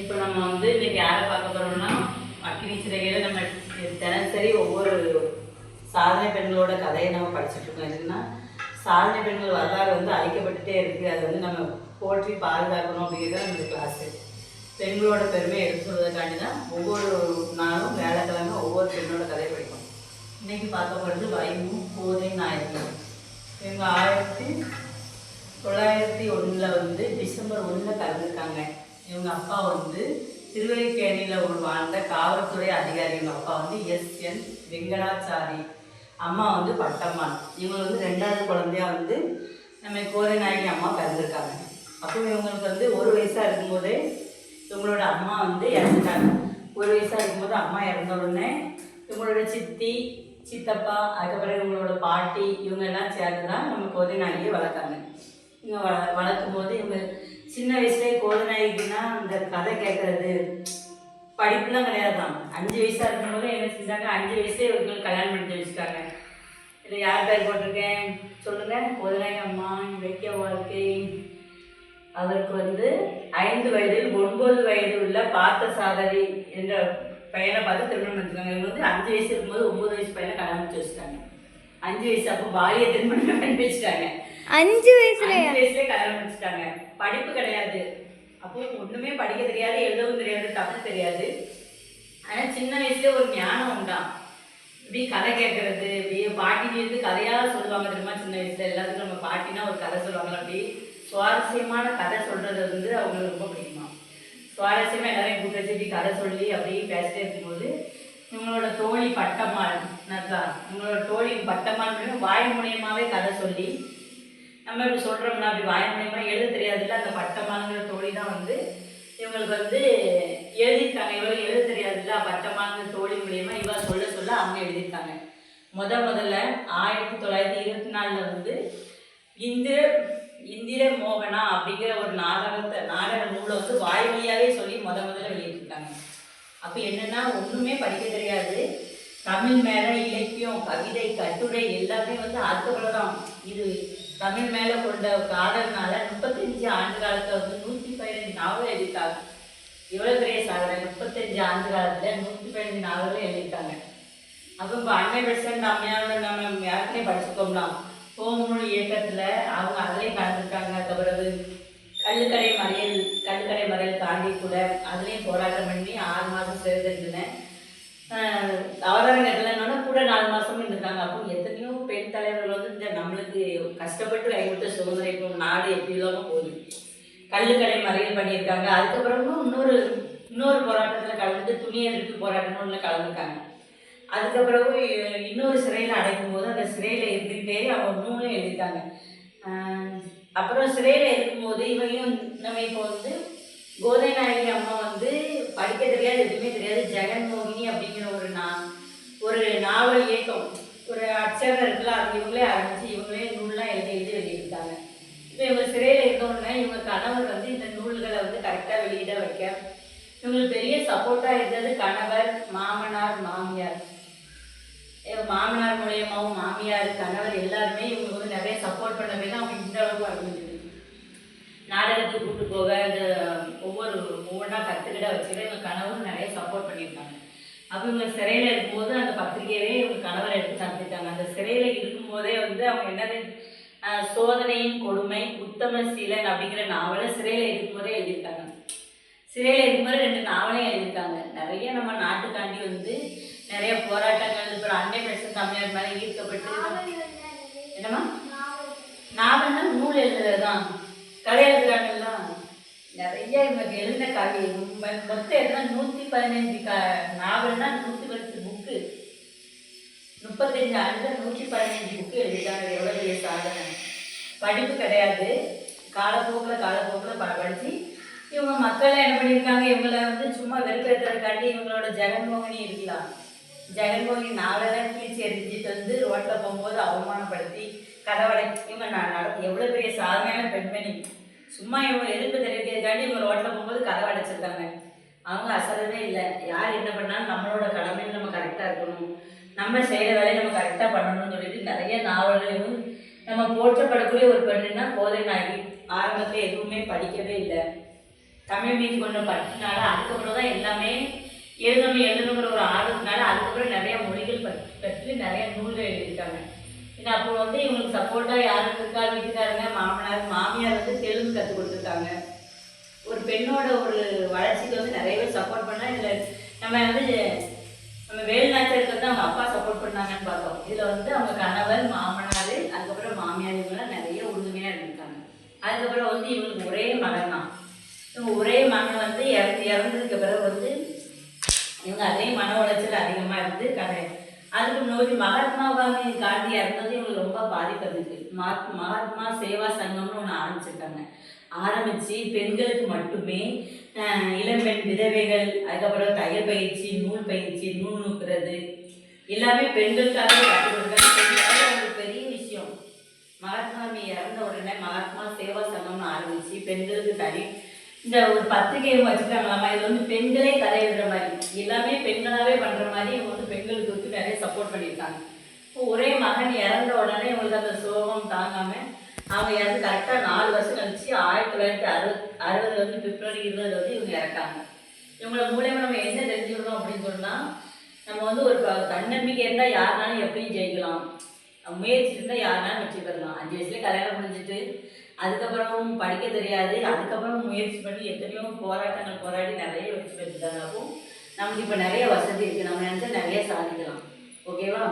இப்போ நம்ம வந்து இன்னைக்கு யாரை பார்க்க போறோம்னா அக்னி சிறையில் நம்ம தினசரி ஒவ்வொரு சாதனை பெண்களோட கதையை நம்ம படிச்சுட்டு இருக்கோம். என்னன்னா சாதனை பெண்கள் வரலாறு வந்து அழிக்கப்பட்டுட்டே இருக்கு. அதை வந்து நம்ம போற்றி பாதுகாக்கணும் அப்படிங்கிறது நம்ம கிளாஸு பெண்களோட பெருமையை எடுத்து சொல்வதற்காண்டி தான் ஒவ்வொரு நாளும் வேலைக்கிழமை ஒவ்வொரு பெண்ணோட கதையை படிப்போம். இன்னைக்கு பார்க்க போகிறது வைமு போதை நாயகம் இவங்க ஆயிரத்தி தொள்ளாயிரத்தி ஒன்றில் வந்து டிசம்பர் ஒன்றில் கலந்துருக்காங்க இவங்க அப்பா வந்து திருவல்லிக்கேணியில் ஒரு வாழ்ந்த காவல்துறை அதிகாரி. இவங்க அப்பா வந்து எஸ். என். வெங்கடாச்சாரி. அம்மா வந்து பட்டம்மான் இவங்க வந்து ரெண்டாவது குழந்தையா வந்து நம்ம கோரநாயகி அம்மா பிறந்திருக்காங்க. அப்போ இவங்களுக்கு வந்து ஒரு வயசாக இருக்கும்போதே இவங்களோட அம்மா வந்து இறந்துட்டாங்க. ஒரு வயசாக இருக்கும்போது அம்மா இறந்த உடனே இவங்களோட சித்தி சித்தப்பா அதுக்கப்புறம் இவங்களோட பாட்டி இவங்க எல்லாம் சேர்ந்து தான் நம்ம கோதை நாயகியை வளர்த்தாங்க. இவங்க வள வளர்க்கும் போது இவங்க சின்ன வயசுலேயே கோதநாயகினா அந்த கதை கேட்கறது படிப்புலாம் கிடையாது தான் அஞ்சு வயசாக இருக்கும்போது என்ன செஞ்சாங்க? அஞ்சு வயசே இவங்களுக்கு கல்யாணம் பண்ணி வச்சுட்டாங்க. இதில் யார் பேர் போட்டிருக்கேன்? சொல்லுங்கள் கோதநாயகி அம்மா வைக்க வாழ்க்கை. அவருக்கு வந்து ஐந்து வயதில் ஒன்பது வயது உள்ள பார்த்த சாதரி என்ற பையனை பார்த்து திருமணம் பண்ணிருக்காங்க இவங்க வந்து அஞ்சு வயசு இருக்கும்போது ஒம்பது வயசு பையனை கல்யாணம் பண்ணி வச்சுட்டாங்க. அஞ்சு வயசு அப்போ பாலியை திருமணம் பண்ணி வச்சுட்டாங்க. அஞ்சு வயசுலயா? அஞ்சு வயசுலயே கல்யாணம் படிப்பு கிடையாது. அப்போ ஒண்ணுமே படிக்க தெரியாது எழுதவும் தெரியாது தமிழ் தெரியாது. ஆனா சின்ன வயசுல ஒரு ஞானம் உண்டாம். இப்படி கதை கேட்கறது இப்படியே பாட்டி இருந்து கதையா சொல்லுவாங்க தெரியுமா சின்ன வயசுல? எல்லாத்துக்கும் நம்ம பாட்டினா ஒரு கதை சொல்லுவாங்க அப்படி சுவாரஸ்யமான கதை சொல்றது வந்து அவங்களுக்கு ரொம்ப பிடிக்குமா? சுவாரஸ்யமா எல்லாரையும் கூட்ட வச்சு கதை சொல்லி அப்படியே பேசிட்டே இருக்கும்போது இவங்களோட தோழி பட்டம்மாள் நத்தா இவங்களோட தோழி பட்டம்மாள் வாய் மூலியமாவே கதை சொல்லி நம்ம இப்படி சொல்கிறோம்னா அப்படி வாய் மூலியமாக எழுத தெரியாதுல்ல அந்த பட்டமாங்கிற தோழி தான் வந்து இவங்களுக்கு வந்து எழுதியிருக்காங்க. இவங்களுக்கு எழுத தெரியாதுல்ல பட்டமாங்கிற தோழி மூலியமாக இவ சொல்ல சொல்ல அவங்க எழுதியிருக்காங்க. முத முதல்ல ஆயிரத்தி தொள்ளாயிரத்தி இருபத்தி நாலில் வந்து இந்திர இந்திர மோகனா அப்படிங்கிற ஒரு நாடகத்தை நாடக நூலை வந்து வாய்மொழியாகவே சொல்லி முத முதல்ல வெளியிட்டிருக்காங்க. அப்போ என்னென்னா ஒன்றுமே படிக்க தெரியாது. தமிழ் மேலே இலக்கியம் கவிதை கட்டுரை எல்லாமே வந்து ஆர்த்தப்பட தான். இது தமிழ் மேலே கொண்ட காதல்னால முப்பத்தஞ்சு ஆண்டு காலத்தில் வந்து நூற்றி பதினஞ்சு நாவல் எழுதியிருக்காங்க. எவ்வளோ பெரிய சாதனை. முப்பத்தஞ்சு ஆண்டு காலத்தில் நூற்றி பதினஞ்சு நாவலும் எழுதியிருக்காங்க. அப்போ இப்போ அன்னை பெர்சன்ட் அம்மையாரோட நம்ம யாருக்குமே படிச்சுக்கோம்லாம். கோமுழு இயக்கத்தில் அவங்க அதிலையும் கலந்துருக்காங்க. பிறகு கல்லுக்கடை மறியல் கல்லுக்கடை மறியல் தாண்டி கூட அதுலேயும் போராட்டம் பண்ணி ஆறு மாதம் சேர்ந்துருந்தேன். அவதாரம் கட்டலன்னா கூட நாலு மாதமும் இருந்திருக்காங்க. அப்போ எத்தனையோ பெண் தலைவர்கள் நம்மளுக்கு கஷ்டப்பட்டு கைவிட்ட சுதந்திரம் இப்போ நாடு எப்படிலாம் போகுது. கல்லுக்கடை மறியல் பண்ணியிருக்காங்க. அதுக்கப்புறமும் இன்னொரு இன்னொரு போராட்டத்தில் கலந்து துணியை எடுத்து போராட்டம்னு ஒன்று கலந்துருக்காங்க அதுக்கப்புறம் இன்னொரு சிறையில் அடைக்கும் போது அந்த சிறையில் இருந்துகிட்டே அவங்க நூலும் எழுதிட்டாங்க. அப்புறம் சிறையில் இருக்கும்போது இவங்க நம்ம இப்போ வந்து கோதை நாயகி அம்மா வந்து படிக்க தெரியாது எதுவுமே தெரியாது. ஜெகன்மோகினி அப்படிங்கிற ஒரு நா ஒரு நாவல் இயக்கம் ஒரு அச்சகம் இருக்குல்ல அது இவங்களே ஆரம்பிச்சு இவங்களே நூல்லாம் எழுதி எழுதி வெளியிட்டாங்க இப்போ இவங்க சிறையில் இருக்கணும்னா இவங்க கணவர் வந்து இந்த நூல்களை வந்து கரெக்டாக வெளியிட வைக்க. இவங்களுக்கு பெரிய சப்போர்ட்டாக இருந்தது கணவர் மாமனார் மாமியார். மாமனார் மூலியமாகவும் மாமியார் கணவர் எல்லாருமே இவங்க வந்து நிறைய சப்போர்ட் பண்ணவே தான் அவங்க இந்த அளவுக்கு வர முடியுது நாடகத்துக்கு கூட்டு போக இந்த ஒவ்வொரு ஒவ்வொன்றா கற்றுக்கிட வச்சுக்கிட்ட இவங்க கணவரும் நிறைய சப்போர்ட் பண்ணியிருக்காங்க. அப்போ இவங்க சிறையில் இருக்கும்போது அந்த பத்திரிகையவே இவங்க கணவரை எடுத்து தந்துட்டாங்க. அந்த சிறையில் இருக்கும்போதே வந்து அவங்க என்னது? சோதனையின் கொடுமை உத்தம சீலன் அப்படிங்கிற நாவலை சிறையில் இருக்கும்போதே எழுதியிருக்காங்க. சிறையில் இருக்கும்போது ரெண்டு நாவலையும் எழுதியிருக்காங்க. நிறைய நம்ம நாட்டுக்காண்டி வந்து நிறைய போராட்டங்கள் அப்புறம் அன்னை பிரசன் தமிழர் மேலே ஈர்க்கப்பட்டு என்னம்மா? நாவல்னா நூல் எழுதுறது தான் கதை எழுதுறாங்கல்ல. நிறைய இவங்க எழுதின கதை. மொ- மொத்தம் எத்தனை நூற்றி பதினஞ்சு க நாவல்னா நூற்றி பதினஞ்சு புக்கு முப்பத்தஞ்சு ஆண்டுல நூற்றி பதினஞ்சு புக்கு எழுதிட்டாங்க எவ்வளோ பெரிய சாதனை. படிப்பு கிடையாது. காலப்போக்கில் காலப்போக்கில் படித்து இவங்க மக்கள்லாம் என்ன பண்ணியிருக்காங்க? இவங்கள வந்து சும்மா வெறுப்பேற்றுறதுக்காண்டி இவங்களோட ஜெகன்மோகினி இருக்கலாம் ஜெகன்மோகினி நாளெல்லாம் கீழ்ச்சி எரிஞ்சிட்டு வந்து ரோட்டில் போகும்போது அவமானப்படுத்தி கதவடை இவங்க நான் நடந்து எவ்வளோ பெரிய சாதனையான பெண்மணி. சும்மா இவங்க எதிர்ப்பு தெரிவிக்கிறதுக்காண்டி இவங்க ரோட்டில் போகும்போது கதவை அடைச்சிருக்காங்க அவங்க அசலவே இல்லை. யார் என்ன பண்ணாலும் நம்மளோட கடமையில் நம்ம கரெக்டாக இருக்கணும். நம்ம செய்கிற வேலையை நம்ம கரெக்டாக பண்ணணும்னு சொல்லிட்டு நிறைய நாவல்களும் நம்ம போற்றப்படக்கூடிய ஒரு பெண்ணுன்னா போதை நாயகி. ஆரம்பத்தில் எதுவுமே படிக்கவே இல்லை. தமிழ் மீது கொண்ட பற்றினால அதுக்கப்புறம் தான் எல்லாமே எழுதணும் எழுதணுங்கிற ஒரு ஆர்வத்தினால அதுக்கப்புறம் நிறைய மொழிகள் பற்றி பற்றி நிறைய நூல்கள் எழுதியிருக்காங்க. ஏன்னா அப்போ வந்து இவங்களுக்கு சப்போர்ட்டாக யாரும் இருக்கா? வீட்டுக்காரங்க மாமனார் மாமியார் வந்து தெலுங்கு கற்றுக் கொடுத்துருக்காங்க. ஒரு பெண்ணோட ஒரு வளர்ச்சிக்கு வந்து நிறைய பேர் சப்போர்ட் பண்ணால் இதில் நம்ம வந்து நம்ம வேலுநாச்சியருக்கு வந்து அவங்க அப்பா சப்போர்ட் பண்ணாங்கன்னு பார்த்தோம். இதில் வந்து அவங்க கணவர் மாமனார் அதுக்கப்புறம் மாமியார் இவங்கெல்லாம் நிறைய உறுதுணையாக இருந்திருக்காங்க அதுக்கப்புறம் வந்து இவங்களுக்கு ஒரே மகன் தான் இவங்க ஒரே மகன் வந்து இறந்து இறந்ததுக்கு பிறகு வந்து இவங்க அதே மன உளைச்சல் அதிகமாக இருந்து கடை அதுக்கு நோக்கி மகாத்மா காந்தி காந்தியாக இறந்தது இவங்களுக்கு ரொம்ப பாதிப்பதுக்கு மகாத் மகாத்மா சேவா சங்கம்னு ஒன்று ஆரம்பிச்சிருக்காங்க. ஆரம்பித்து பெண்களுக்கு மட்டுமே இளம்பெண் விதவைகள் அதுக்கப்புறம் தையல் பயிற்சி நூல் பயிற்சி நூல் நூக்கிறது எல்லாமே பெண்களுக்காகவே ஒரு பெரிய விஷயம். மகாத்மா இறந்த உடனே மகாத்மா சேவா சங்கம்னு ஆரம்பிச்சு பெண்களுக்கு தனி இந்த ஒரு பத்திரிகையும் வச்சுட்டாங்களாமா இது வந்து பெண்களே கதை எழுதுற மாதிரி. எல்லாமே பெண்களாகவே பண்ணுற மாதிரி இவங்க வந்து பெண்களுக்கு வந்து நிறைய சப்போர்ட் பண்ணியிருக்காங்க. இப்போ ஒரே மகன் இறந்த உடனே இவங்களுக்கு அந்த சோகம் தாங்காமல் அவங்க இறந்து கரெக்டாக நாலு வருஷம் கழிச்சு ஆயிரத்தி தொள்ளாயிரத்தி அறு அறுபது வந்து பிப்ரவரி இருபதுல வந்து இவங்க இறக்காங்க. இவங்கள மூலியமா நம்ம என்ன தெரிஞ்சுக்கணும் அப்படின்னு சொன்னால் நம்ம வந்து ஒரு ப- தன்னம்பிக்கை இருந்தால் யாருனாலும் எப்படியும் ஜெயிக்கலாம். முயற்சி இருந்தால் யாருனாலும் வெற்றி பெறலாம். அஞ்சு வயசுல கல்யாணம் முடிஞ்சிட்டு அதுக்கப்புறம் படிக்க தெரியாது. அதுக்கப்புறம் முயற்சி பண்ணி எத்தனையோ போராட்டங்கள் போராடி நிறைய வெற்றி பெற்றுட்டாங்க. அப்போ நமக்கு இப்போ நிறைய வசதி இருக்குது நம்ம நினச்சா நிறைய சாதிக்கலாம். ஓகேவா